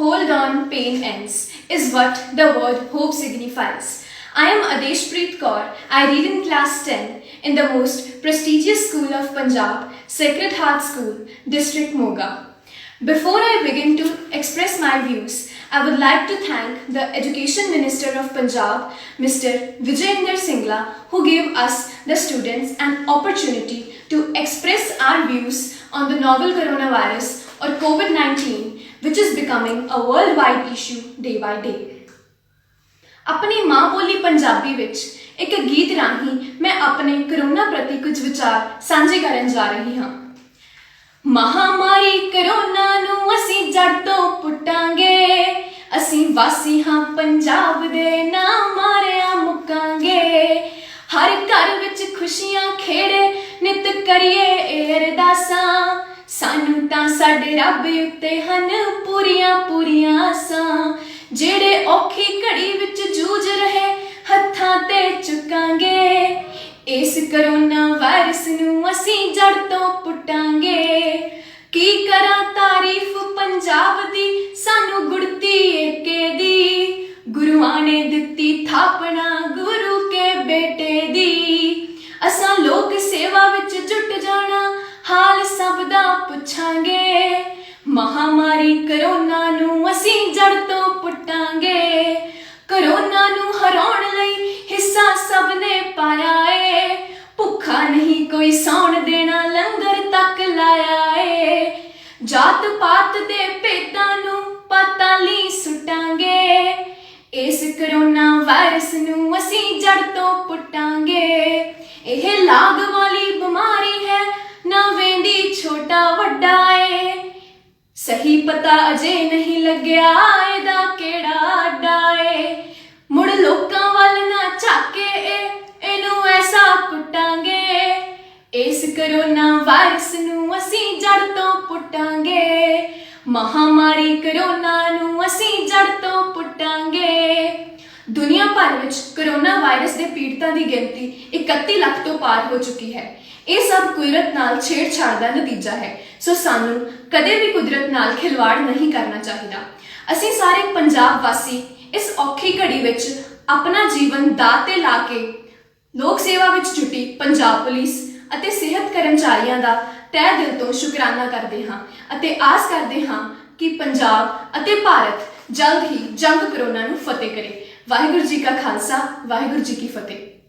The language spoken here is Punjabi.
hold on, pain ends, is what the word hope signifies. I am Adeshpreet Kaur. I read in class 10 in the most prestigious school of Punjab, Sacred Heart School, District Moga. Before I begin to express my views, I would like to thank the Education Minister of Punjab, Mr. Vijayender Singla, who gave us, the students, an opportunity to express our views on the novel coronavirus or COVID 19, which is becoming a worldwide issue day by day. ਆਪਣੀ ਮਾਂ ਬੋਲੀ ਪੰਜਾਬੀ ਵਿੱਚ ਇੱਕ ਗੀਤ ਰਾਹੀਂ ਮੈਂ ਆਪਣੇ ਕਰੋਨਾ ਪ੍ਰਤੀ ਕੁਝ ਵਿਚਾਰ ਸਾਂਝੇ ਕਰਨ ਜਾ ਰਹੀ ਹਾਂ। ਮਹਾਮਾਰੀ ਕਰੋਨਾ ਨੂੰ ਅਸੀਂ ਜੜ ਤੋਂ ਪੁੱਟਾਂਗੇ। ਅਸੀਂ ਵਾਸੀ ਹਾਂ ਪੰਜਾਬ ਦੇ ਨਾ ਮਾਰਿਆ ਮੁੱਕਾਂਗੇ। ਹਰ ਘਰ ਵਿੱਚ ਖੁਸ਼ੀਆਂ ਖੇੜੇ ਨਿਤ ਕਰੀਏ ਇਹ ਅਰਦਾਸਾਂ। ਸਾਨੂੰ ਤਾਂ ਸਾਡੇ ਰੱਬ ਉੱਤੇ ਹਨ ਪੂਰੀਆਂ ਪੂਰੀਆਂ ਆਸਾਂ। ਜਿਹੜੇ ਔਖੀ ਘੜੀ ਵਿੱਚ ਜੂਝ ਰਹੇ ਹੱਥਾਂ ਤੇ ਚੁੱਕਾਂਗੇ, ਇਸ ਕਰੋਨਾ ਵਾਇਰਸ ਨੂੰ ਅਸੀਂ ਜੜ ਤੋਂ ਪੁੱਟਾਂਗੇ। ਕੀ ਕਰਾਂ ਤਾਰੀਫ ਪੰਜਾਬ ਦੀ ਸਾਨੂੰ ਸਭ ਦਾ ਪੁੱਛਾਂਗੇ। ਮਹਾਮਾਰੀ ਕਰੋਨਾ ਨੂੰ ਅਸੀਂ ਜੜ ਤੋਂ ਪੁੱਟਾਂਗੇ। ਕਰੋਨਾ ਨੂੰ ਹਰਾਉਣ ਲਈ ਹਿੱਸਾ ਸਭ ਨੇ ਪਾਇਆ ਏ। ਭੁੱਖਾ ਨਹੀਂ ਕੋਈ ਸੌਣ ਦੇਣਾ, ਲੰਗਰ ਤੱਕ ਲਾਇਆ ਏ। ਜਾਤ ਪਾਤ ਦੇ ਭੇਦਾਂ ਨੂੰ ਪਤਾਲੀ ਸੁਟਾਂਗੇ। ਇਸ ਕਰੋਨਾ ਵਾਇਰਸ ਨੂੰ ਅਸੀਂ ਜੜ ਤੋਂ ਪੁੱਟਾਂਗੇ। ਇਹ ਲਾਗ ਸਹੀ ਪਤਾ ਅਜੇ ਨਹੀਂ ਲੱਗਿਆ ਇਹਦਾ ਕਿਹੜਾ ਅੱਡਾ ਏ। ਮੁੜ ਲੋਕਾਂ ਵੱਲ ਨਾ ਝਾਕੇ ਇਹਨੂੰ ਐਸਾ ਕੁੱਟਾਂਗੇ। ਇਸ ਕਰੋਨਾ ਵਾਇਰਸ ਨੂੰ ਅਸੀਂ ਜੜ ਤੋਂ ਪੁੱਟਾਂਗੇ। ਮਹਾਮਾਰੀ ਕਰੋਨਾ ਨੂੰ ਅਸੀਂ ਜੜ ਤੋਂ ਪੁੱਟਾਂਗੇ। ਦੁਨੀਆ ਭਰ ਵਿੱਚ ਕਰੋਨਾ ਵਾਇਰਸ ਦੇ ਪੀੜਤਾਂ ਦੀ ਗਿਣਤੀ 31 ਲੱਖ ਤੋਂ ਪਾਰ ਹੋ ਚੁੱਕੀ ਹੈ। ਇਹ ਸਭ ਕੁਦਰਤ ਨਾਲ ਛੇੜਛਾੜ ਦਾ ਨਤੀਜਾ ਹੈ। ਸੋ ਸਾਨੂੰ ਕਦੇ ਵੀ ਕੁਦਰਤ ਨਾਲ ਖਿਲਵਾੜ ਨਹੀਂ ਕਰਨਾ ਚਾਹੀਦਾ। ਅਸੀਂ ਸਾਰੇ ਪੰਜਾਬ ਵਾਸੀ ਇਸ ਔਖੀ ਘੜੀ ਵਿੱਚ ਆਪਣਾ ਜੀਵਨ ਦਾਅ ਤੇ ਲਾ ਕੇ ਲੋਕ ਸੇਵਾ ਵਿੱਚ ਜੁਟੀ ਪੰਜਾਬ ਪੁਲਿਸ ਅਤੇ ਸਿਹਤ ਕਰਮਚਾਰੀਆਂ ਦਾ ਤਹਿ ਦਿਲ ਤੋਂ ਸ਼ੁਕਰਾਨਾ ਕਰਦੇ ਹਾਂ ਅਤੇ ਆਸ ਕਰਦੇ ਹਾਂ ਕਿ ਪੰਜਾਬ ਅਤੇ ਭਾਰਤ ਜਲਦ ਹੀ ਜੰਗ ਕਰੋਨਾ ਨੂੰ ਫਤਿਹ ਕਰੇ। ਵਾਹਿਗੁਰੂ ਜੀ ਕਾ ਖਾਲਸਾ, ਵਾਹਿਗੁਰੂ ਜੀ ਕੀ ਫਤਿਹ।